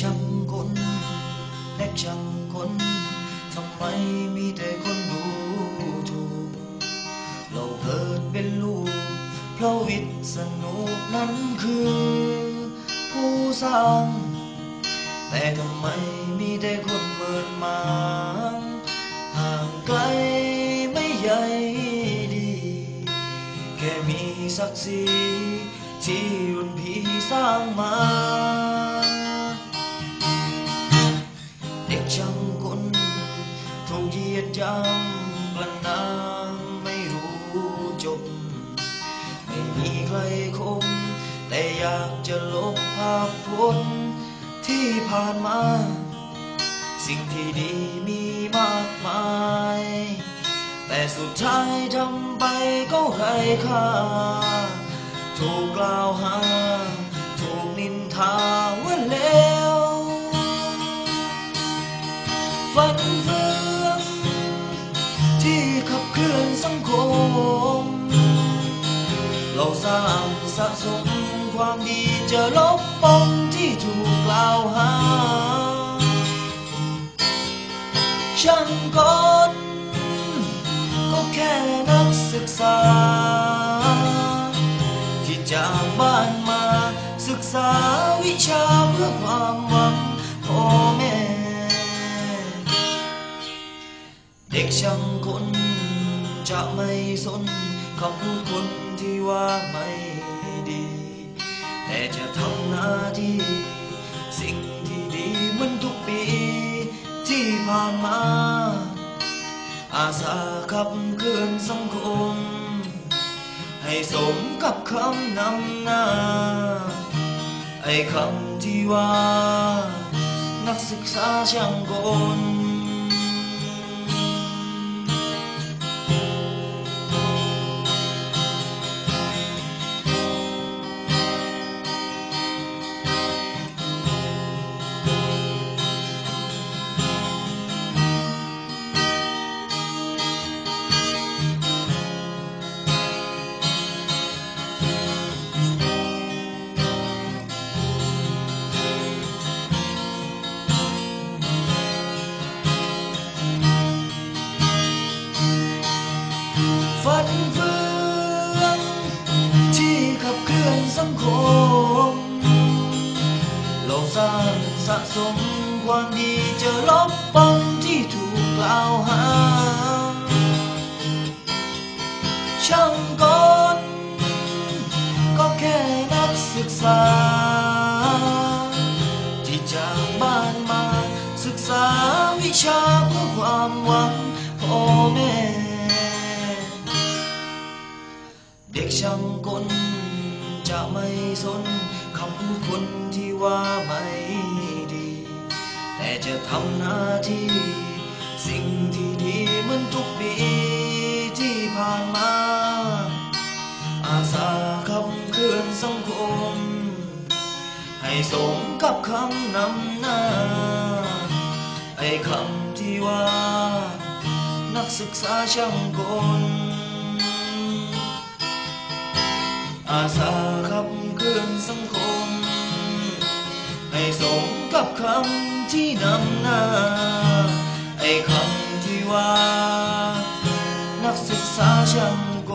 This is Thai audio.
ช่างคนเด็กช่างคนทำไมมีแต่คนดูถูก เราเกิดเป็นลูกเพราะวิทย์สนุนั้นคือ ผู้สร้าง แต่ทำไมมีแต่คนเมินมางห่างไกลไม่ใหญ่ดี แค่มีศักดิ์ศรีที่รุ่นพี่สร้างมา จะลบภาพพจน์ที่ผ่านมา สิ่งที่ดีมีมากมาย แต่สุดท้ายทำไปก็ไร้ค่า ถูกกล่าวหา ถูกนินทาว่าเลวฝันเฟืองที่ขับเคลื่อนสังคม เราสร้างสะสมความดี จะลบปมที่ถูกกล่าวหาช่างกลก็แค่นักศึกษา ที่จากบ้านมาศึกษาวิชาเพื่อความหวังพ่อแม่ เด็กช่างคนจะไม่สนคำพูดคนที่ว่าไม่ แต่จะทำหน้าที่ สิ่งที่ดีเหมือนทุกปีที่ผ่านมา อาสาขับเคลื่อนสังคม ให้สมกับคำนำหน้า ไอ้คำที่ว่า นักศึกษาช่างกล มความดีจะลบปมที่ถูกกล่าวหา ช่างกลก็แค่นักศึกษา ที่จากบ้านมาศึกษาวิชาเพื่อความหวังพ่อแม่ เด็กช่างกลจะไม่สนคำพูดคนที่ว่าไม่ แต่จะทำหน้าที่ สิ่งที่ดีเหมือนทุกปีที่ผ่านมา อาสาขับเคลื่อนสังคม ให้สมกับคำนำหน้า ไอ้คำที่ว่า นักศึกษาช่างกลอาสาขับเคลื่อนสังคม คำที่นำหน้า ไอ้คำที่ว่า นักศึกษาช่างโก